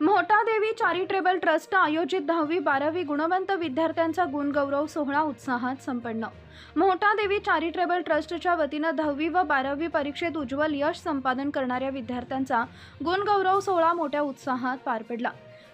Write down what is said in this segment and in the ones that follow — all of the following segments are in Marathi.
मोहटादेवी चॅरिटेबल ट्रस्ट आयोजित दहावी बारावी गुणवंत विद्यार्थ्यांचा गुणगौरव सोहळा उत्साहात संपन्न. मोहटादेवी चॅरिटेबल ट्रस्टच्या वतीनं दहावी व बारावी परीक्षेत उज्ज्वल यश संपादन करणाऱ्या विद्यार्थ्यांचा गुणगौरव सोहळा मोठ्या उत्साहात पार पडला.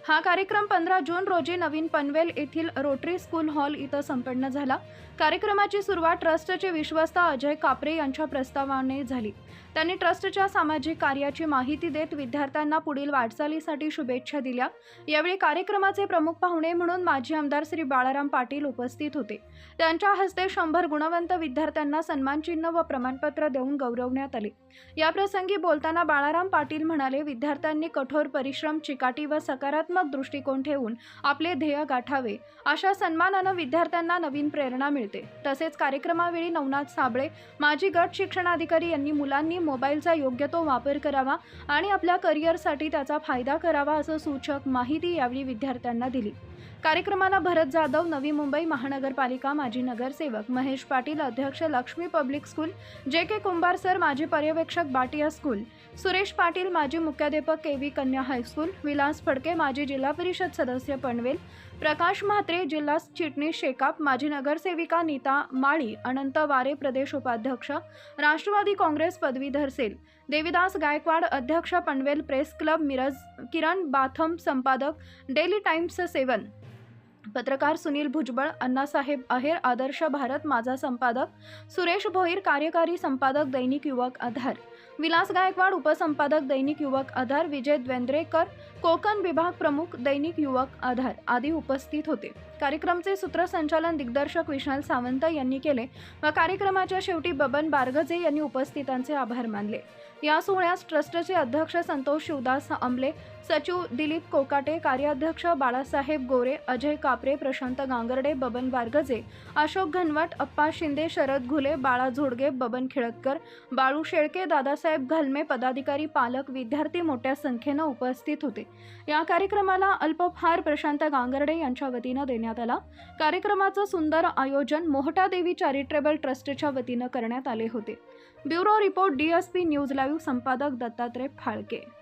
हा कार्यक्रम पंधरा जून रोजी नवीन पनवेल येथील रोटरी स्कूल हॉल इथं संपन्न झाला. कार्यक्रमाची सुरुवात ट्रस्टचे विश्वस्त अजय कापरे यांच्या प्रस्तावाने झाली. त्यांनी ट्रस्टच्या सामाजिक कार्याची माहिती देत विद्यार्थ्यांना पुढील वाटचालीसाठी शुभेच्छा दिल्या. यावेळी कार्यक्रमाचे प्रमुख पाहुणे म्हणून माजी आमदार श्री बाळाराम पाटील उपस्थित होते. त्यांच्या हस्ते शंभर गुणवंत विद्यार्थ्यांना सन्मानचिन्ह व प्रमाणपत्र देऊन गौरवण्यात आले. याप्रसंगी बोलताना बाळाराम पाटील म्हणाले विद्यार्थ्यांनी कठोर परिश्रम चिकाटी व सकारात्मक दृष्टिकोन ठेवून आपले ध्येय गाठावे. अशा सन्मानानं विद्यार्थ्यांना नवीन प्रेरणा मिळते. तसेच कार्यक्रमावेळी नवनाथ साबळे माजी गट शिक्षणाधिकारी यांनी मुलांनी मोबाईलचा योग्य तो वापर करावा आणि आपल्या करिअरसाठी त्याचा फायदा करावा असं सूचक माहिती यावेळी विद्यार्थ्यांना दिली. कार्यक्रमाला भरत जाधव नवी मुंबई महानगरपालिका माजी नगरसेवक महेश पाटील अध्यक्ष लक्ष्मी पब्लिक स्कूल जे के कुंभार सर माजी पर्यवेक्षक बाटिया स्कूल सुरेश पाटील माजी मुख्याध्यापक के व्ही कन्या हायस्कूल विलास फडके माजी जिल्हा परिषद सदस्य पनवेल प्रकाश म्हात्रे जिल्हा चिटणीस शेकाप माजी नगरसेविका नीता माळी अनंत वारे प्रदेश उपाध्यक्ष राष्ट्रवादी काँग्रेस पदवी धरसेल. देविदास गायकवाड अध्यक्ष पनवेल प्रेस क्लब मिरज किरण बाथम संपादक डेली टाइम्स सेवन. पत्रकार सुनील भुजबळ अण्णासाहेब अहेर आदर्श भारत माझा संपादक सुरेश भोईर कार्यकारी संपादक दैनिक युवक आधार विलास गायकवाड उपसंपादक दैनिक युवक आधार विजय द्वेंद्रेकर कोकण विभाग प्रमुख दैनिक युवक आधार आदी उपस्थित होते. कार्यक्रमचे सूत्रसंचालन दिग्दर्शक विशाल सावंत यांनी केले व कार्यक्रमाच्या शेवटी बबन बारगजे यांनी उपस्थितांचे आभार मानले. या सोहळ्यास ट्रस्टचे अध्यक्ष संतोष शिवदास अंबले सचिव दिलीप कोकाटे कार्याध्यक्ष बाळासाहेब गोरे अजय कापरे प्रशांत गांगर्डे बबन बारगजे अशोक घनवट अप्पा शिंदे शरद घुले बाळा झोडगे बबन खिळतकर बाळू शेळके दादासाहेब घालमे पदाधिकारी पालक विद्यार्थी मोठ्या संख्येनं उपस्थित होते. या कार्यक्रमाला अल्पफार प्रशांत गांगर्डे यांच्या वतीनं देण्यात आला. कार्यक्रमाचं सुंदर आयोजन मोहटा देवी चॅरिटेबल ट्रस्टच्या वतीनं करण्यात आले होते. Bureau report DSP news live संपादक दत्तात्रय फाळके.